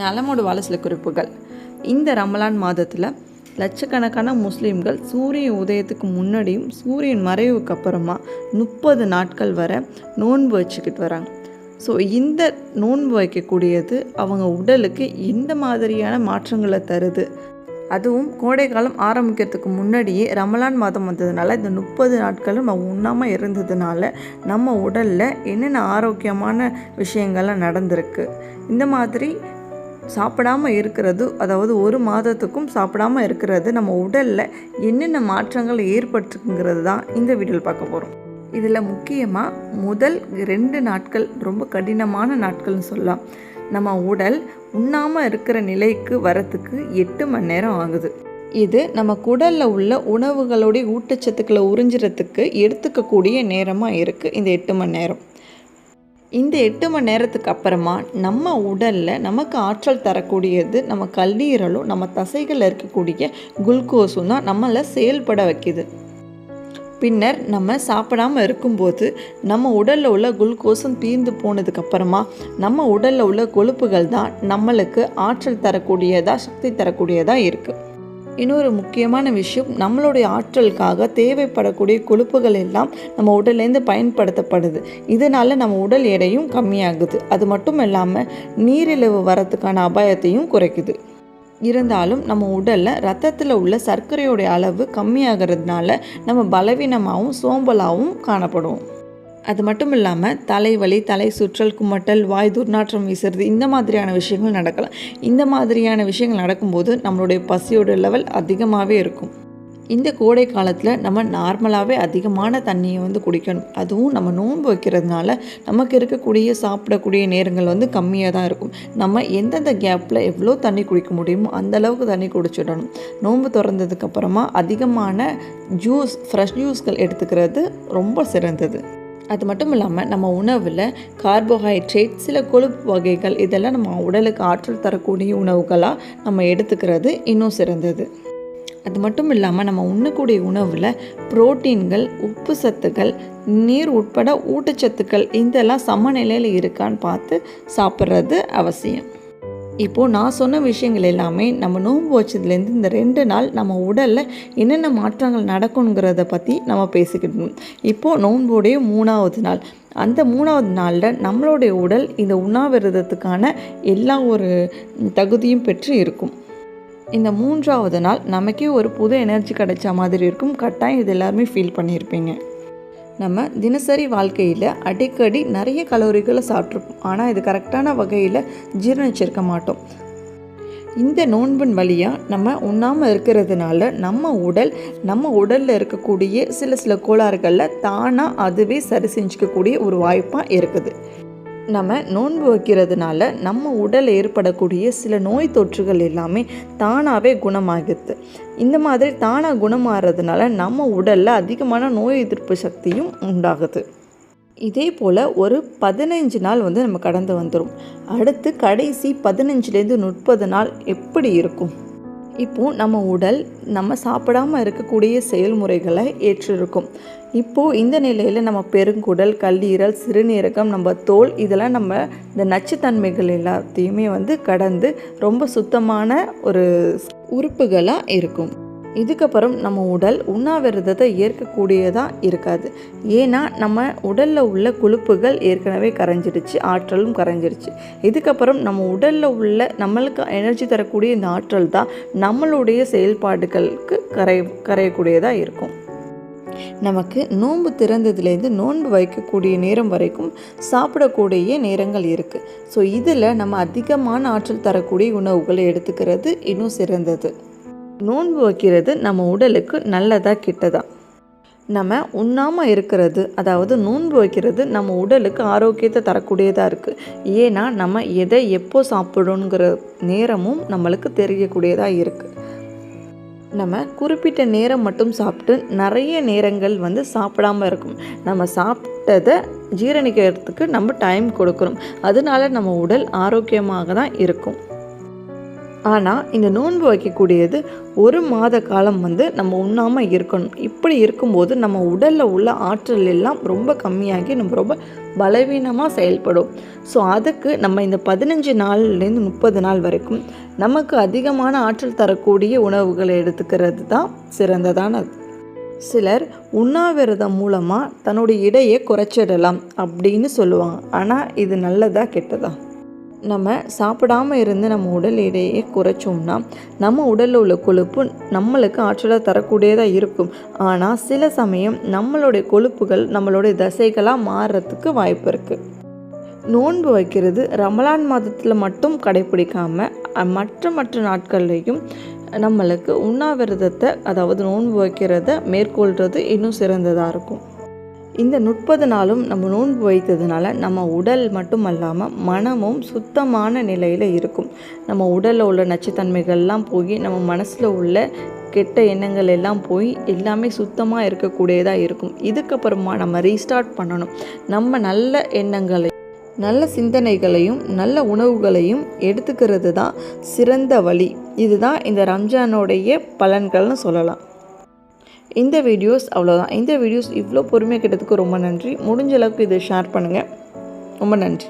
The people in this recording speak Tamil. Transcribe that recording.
நலமோடு வாழ சில குறிப்புகள். இந்த ரமலான் மாதத்தில் லட்சக்கணக்கான முஸ்லீம்கள் சூரிய உதயத்துக்கு முன்னாடியும் சூரியன் மறைவுக்கு அப்புறமா முப்பது நாட்கள் வரை நோன்பு வச்சுக்கிட்டு வராங்க. ஸோ இந்த நோன்பு வைக்கக்கூடியது அவங்க உடலுக்கு எந்த மாதிரியான மாற்றங்களை தருது? அதுவும் கோடைக்காலம் ஆரம்பிக்கிறதுக்கு முன்னாடியே ரமலான் மாதம் வந்ததுனால இந்த முப்பது நாட்களும் நம்ம உண்ணாமல் இருந்ததுனால நம்ம உடலில் என்னென்ன ஆரோக்கியமான விஷயங்கள்லாம் நடந்திருக்கு? இந்த மாதிரி சாப்பிடாம இருக்கிறது அதாவது ஒரு மாதத்துக்கும் சாப்பிடாம இருக்கிறது நம்ம உடலில் என்னென்ன மாற்றங்கள் ஏற்பட்டுங்கிறது தான் இந்த வீடியோவில் பார்க்க போகிறோம் இதில் முக்கியமாக முதல் ரெண்டு நாட்கள் ரொம்ப கடினமான நாட்கள்னு சொல்லலாம். நம்ம உடல் உண்ணாமல் இருக்கிற நிலைக்கு வரத்துக்கு எட்டு மணி நேரம் ஆகுது. இது நம்ம குடலில் உள்ள உணவுகளுடைய ஊட்டச்சத்துக்களை உறிஞ்சுறதுக்கு எடுத்துக்கக்கூடிய நேரமாக இருக்குது இந்த எட்டு மணி நேரம். இந்த எட்டு மணி நேரத்துக்கு அப்புறமா நம்ம உடலில் நமக்கு ஆற்றல் தரக்கூடியது நம்ம கல்லீரலும் நம்ம தசைகளில் இருக்கக்கூடிய குளுக்கோஸும் தான் நம்மளை செயல்பட வைக்குது. பின்னர் நம்ம சாப்பிடாம இருக்கும்போது நம்ம உடலில் உள்ள குளுக்கோஸும் தீர்ந்து போனதுக்கப்புறமா நம்ம உடலில் உள்ள கொழுப்புகள் தான் நம்மளுக்கு ஆற்றல் தரக்கூடியதாக சக்தி தரக்கூடியதாக இருக்குது இன்னொரு முக்கியமான விஷயம் நம்மளுடைய ஆற்றலுக்காக தேவைப்படக்கூடிய கொழுப்புகள் எல்லாம் நம்ம உடல்லேருந்து பயன்படுத்தப்படுது. இதனால் நம்ம உடல் எடையும் கம்மியாகுது. அது மட்டும் இல்லாமல் நீரிழிவு வரத்துக்கான அபாயத்தையும் குறைக்குது. இருந்தாலும் நம்ம உடலில் ரத்தத்தில் உள்ள சர்க்கரையோடைய அளவு கம்மியாகிறதுனால நம்ம பலவீனமாகவும் சோம்பலாகவும் காணப்படுவோம் அது மட்டும் இல்லாமல் தலைவலி தலை சுற்றல் குமட்டல் வாய் துர்நாற்றம் வீசுறது இந்த மாதிரியான விஷயங்கள் நடக்கலாம். இந்த மாதிரியான விஷயங்கள் நடக்கும்போது நம்மளுடைய பசியோட லெவல் அதிகமாகவே இருக்கும். இந்த கோடை காலத்தில் நம்ம நார்மலாகவே அதிகமான தண்ணியை வந்து குடிக்கணும். அதுவும் நம்ம நோன்பு வைக்கிறதுனால நமக்கு இருக்கக்கூடிய சாப்பிடக்கூடிய நேரங்கள் வந்து கம்மியாக தான் இருக்கும். நம்ம எந்தெந்த கேப்பில் எவ்வளோ தண்ணி குடிக்க முடியுமோ அந்த அளவுக்கு தண்ணி குடிச்சிடணும். நோன்பு திறந்ததுக்கப்புறமா அதிகமான ஜூஸ் ஃப்ரெஷ் ஜூஸ்கள் எடுத்துக்கிறது ரொம்ப சிறந்தது. அது மட்டும் இல்லாமல் நம்ம உணவில் கார்போஹைட்ரேட் சில கொழுப்பு வகைகள் இதெல்லாம் நம்ம உடலுக்கு ஆற்றல் தரக்கூடிய உணவுகளாக நம்ம எடுத்துக்கிறது இன்னும் சிறந்தது. அது மட்டும் இல்லாமல் நம்ம உண்ணக்கூடிய உணவில் புரோட்டீன்கள் உப்பு சத்துக்கள் நீர் உட்பட ஊட்டச்சத்துக்கள் இதெல்லாம் சமநிலையில் இருக்கான்னு பார்த்து சாப்பிட்றது அவசியம். இப்போது நான் சொன்ன விஷயங்கள் எல்லாமே நம்ம நோன்பு வச்சதுலேருந்து இந்த ரெண்டு நாள் நம்ம உடலில் என்னென்ன மாற்றங்கள் நடக்குங்கிறத பற்றி நம்ம பேசிக்கிட்டோம் இப்போது நோன்புடைய மூணாவது நாள். அந்த மூணாவது நாளில் நம்மளுடைய உடல் இந்த உண்ணாவிரதத்துக்கான எல்லா ஒரு தகுதியும் பெற்று இருக்கும். இந்த மூன்றாவது நாள் நமக்கே ஒரு புது எனர்ஜி கிடைச்ச மாதிரி இருக்கும். கட்டாயம் இது எல்லாருமே ஃபீல் பண்ணியிருப்பீங்க. நம்ம தினசரி வாழ்க்கையில் அடிக்கடி நிறைய கலோரிகளை சாப்பிட்ருப்போம் ஆனால் இது கரெக்டான வகையில் ஜீரணிச்சிருக்க மாட்டோம். இந்த நோன்பின் வழியாக நம்ம உண்ணாமல் இருக்கிறதுனால நம்ம உடல் நம்ம உடலில் இருக்கக்கூடிய சில சில கோளாறுகளில் தானாக அதுவே சரி செஞ்சுக்கக்கூடிய ஒரு வாய்ப்பாக இருக்குது. நம்ம நோன்பு வைக்கிறதுனால நம்ம உடல் ஏற்படக்கூடிய சில நோய் தொற்றுகள் எல்லாமே தானாகவே குணமாகுது. இந்த மாதிரி தானாக குணமாகறதுனால நம்ம உடலில் அதிகமான நோய் எதிர்ப்பு சக்தியும் உண்டாகுது. இதே போல் ஒரு பதினஞ்சு நாள் வந்து நம்ம கடந்து வந்துடும் அடுத்து கடைசி பதினஞ்சுலேருந்து முப்பது நாள் எப்படி இருக்கும்? இப்போது நம்ம உடல் நம்ம சாப்பிடாமல் இருக்கக்கூடிய செயல்முறைகளை ஏற்றிருக்கும். இப்போது இந்த நிலையில் நம்ம பெருங்குடல் கல்லீரல் சிறுநீரகம் நம்ம தோல் இதெல்லாம் நம்ம இந்த நச்சுத்தன்மைகள் எல்லாத்தையுமே வந்து கடந்து ரொம்ப சுத்தமான ஒரு உறுப்புகளாக இருக்கும். இதுக்கப்புறம் நம்ம உடல் உண்ணாவிரதத்தை ஏற்கக்கூடியதாக இருக்காது. ஏன்னா நம்ம உடலில் உள்ள கொழுப்புகள் ஏற்கனவே கரைஞ்சிடுச்சு ஆற்றலும் கரைஞ்சிடுச்சு. இதுக்கப்புறம் நம்ம உடலில் உள்ள நம்மளுக்கு எனர்ஜி தரக்கூடிய இந்த ஆற்றல் தான் நம்மளுடைய செயல்பாடுகளுக்கு கரை கரையக்கூடியதாக இருக்கும். நமக்கு நோன்பு திறந்ததுலேருந்து நோன்பு வைக்கக்கூடிய நேரம் வரைக்கும் சாப்பிடக்கூடிய நேரங்கள் இருக்குது ஸோ இதில் நம்ம அதிகமான ஆற்றல் தரக்கூடிய உணவுகளை எடுத்துக்கிறது இன்னும் சிறந்தது. நோன்பு வைக்கிறது நம்ம உடலுக்கு நல்லதா கிட்டதா? நம்ம உண்ணாமல் இருக்கிறது அதாவது நோன்பு வைக்கிறது நம்ம உடலுக்கு ஆரோக்கியத்தை தரக்கூடியதாக இருக்குது ஏன்னா நம்ம எதை எப்போ சாப்பிடணுங்கிற நேரமும் நம்மளுக்கு தெரியக்கூடியதாக இருக்குது நம்ம குறிப்பிட்ட நேரம் மட்டும் சாப்பிட்டு நிறைய நேரங்கள் வந்து சாப்பிடாம இருக்கும். நம்ம சாப்பிட்டதை ஜீரணிக்கிறதுக்கு நம்ம டைம் கொடுக்கணும் அதனால நம்ம உடல் ஆரோக்கியமாக தான் இருக்கும். ஆனால் இந்த நோன்பு வைக்கக்கூடியது ஒரு மாத காலம் வந்து நம்ம உண்ணாமல் இருக்கணும். இப்படி இருக்கும்போது நம்ம உடலில் உள்ள ஆற்றல் எல்லாம் ரொம்ப கம்மியாகி நம்ம ரொம்ப பலவீனமாக செயல்படும். ஸோ அதுக்கு நம்ம இந்த பதினஞ்சு நாள்லேருந்து முப்பது நாள் வரைக்கும் நமக்கு அதிகமான ஆற்றல் தரக்கூடிய உணவுகளை எடுத்துக்கிறது தான் சிறந்ததானது. சிலர் உண்ணாவிரதம் மூலமாக தன்னுடைய இடையை குறைச்சிடலாம் அப்படின்னு சொல்லுவாங்க. ஆனால் இது நல்லதா கெட்டதா? நம்ம சாப்பிடாம இருந்து நம்ம உடல் எடையை குறைச்சோம்னா நம்ம உடலில் உள்ள கொழுப்பு நம்மளுக்கு ஆற்றலாக தரக்கூடியதாக இருக்கும். ஆனால் சில சமயம் நம்மளுடைய கொழுப்புகள் நம்மளுடைய தசைகளாக மாறுறதுக்கு வாய்ப்பு இருக்குது நோன்பு வைக்கிறது ரமலான் மாதத்தில் மட்டும் கடைப்பிடிக்காமல் மற்ற மற்ற நாட்கள்லையும் நம்மளுக்கு உண்ணாவிரதத்தை அதாவது நோன்பு வைக்கிறத மேற்கொள்கிறது இன்னும் சிறந்ததாக இருக்கும். இந்த முப்பது நாளும் நம்ம நோன்பு வைத்ததுனால நம்ம உடல் மட்டும் அல்லாமல் மனமும் சுத்தமான நிலையில் இருக்கும். நம்ம உடலில் உள்ள நச்சுத்தன்மைகள்லாம் போய் நம்ம மனசில் உள்ள கெட்ட எண்ணங்கள் எல்லாம் போய் எல்லாமே சுத்தமாக இருக்கக்கூடியதாக இருக்கும். இதுக்கப்புறமா நம்ம ரீஸ்டார்ட் பண்ணணும். நம்ம நல்ல எண்ணங்களை நல்ல சிந்தனைகளையும் நல்ல உணவுகளையும் எடுத்துக்கிறது தான் சிறந்த வழி. இதுதான் இந்த ரம்ஜானுடைய பலன்கள்னு சொல்லலாம். இந்த வீடியோஸ் அவ்வளோதான் இந்த வீடியோஸ் இவ்வளோ பொறுமையாக கேட்டதுக்கு ரொம்ப நன்றி. முடிஞ்ச அளவுக்கு இதை ஷேர் பண்ணுங்கள் ரொம்ப நன்றி.